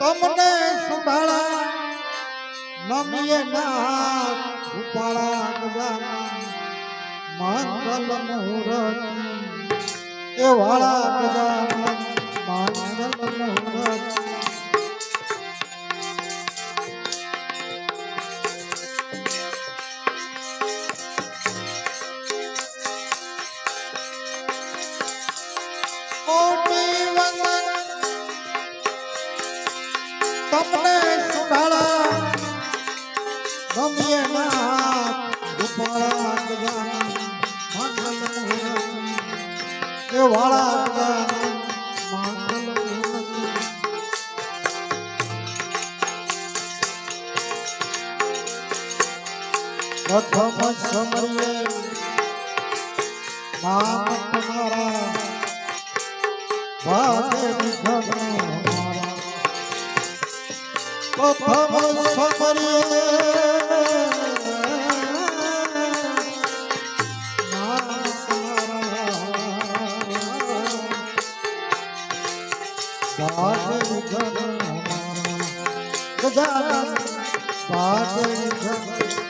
તમને સંભાળા નમીએ ના ઉપાળા ગજાના મંગલ મુહૂર્ત એ વાળા ગજાના મંગલ મુહૂર્ત આપણે સુધારા ગમીએ ના ગોપાળા ભગવાન મંગલ એ વાળા ભગવાન પ્રથમ સમયે નામ તમારા ભાગે વિધના પ્રથમ સમરે ગજાનંદ પાદ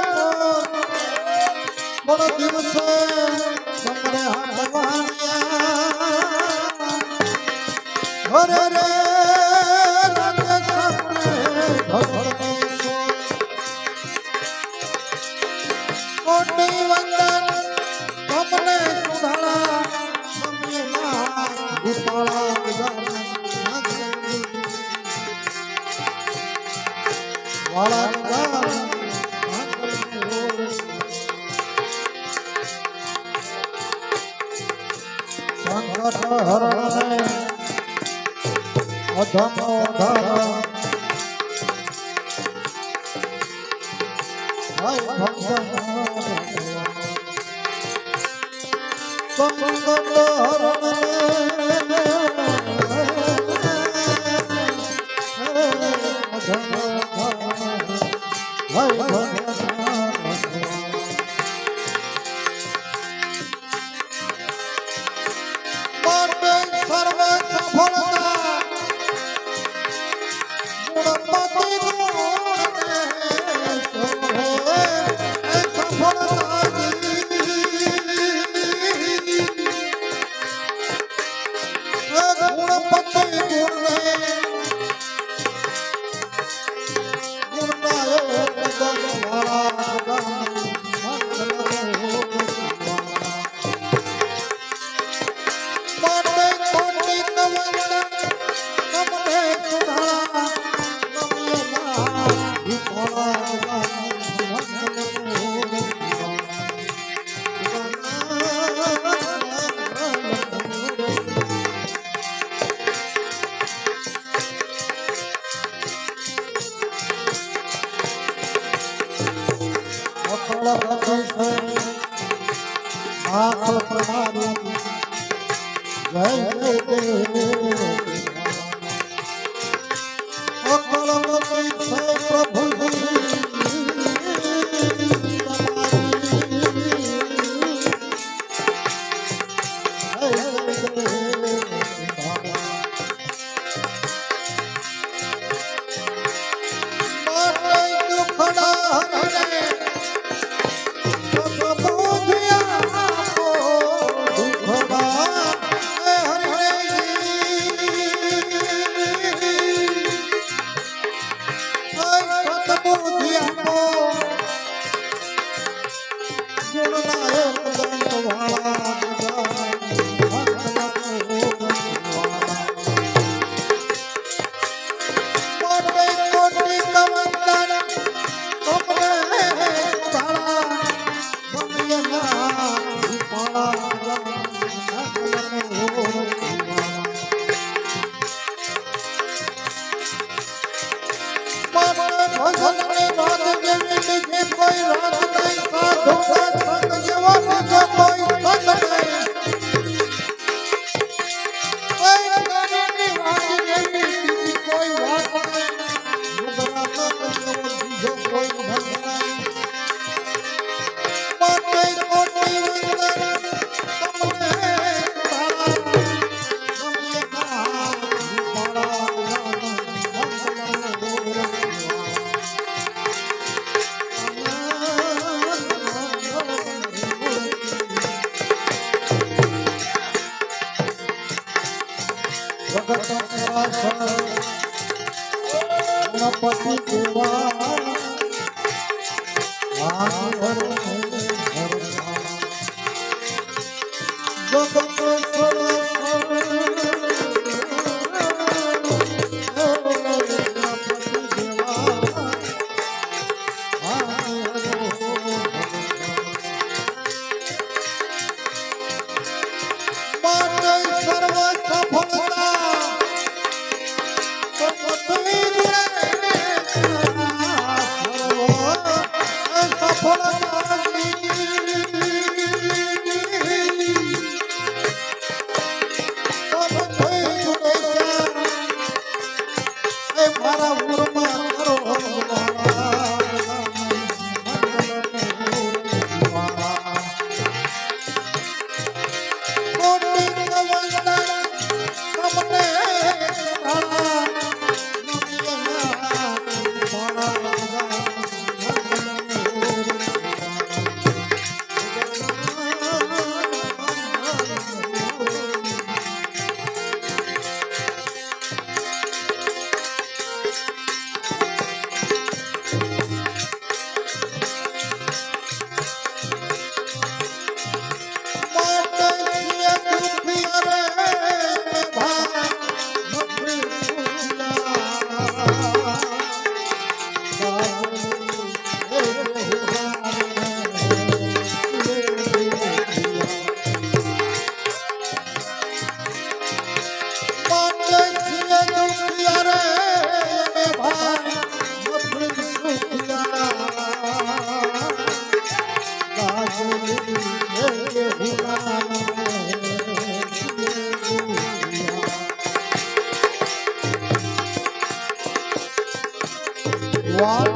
Deus. હોય ભક્ત ભક્ત હરણ પતિ દેવા Wall.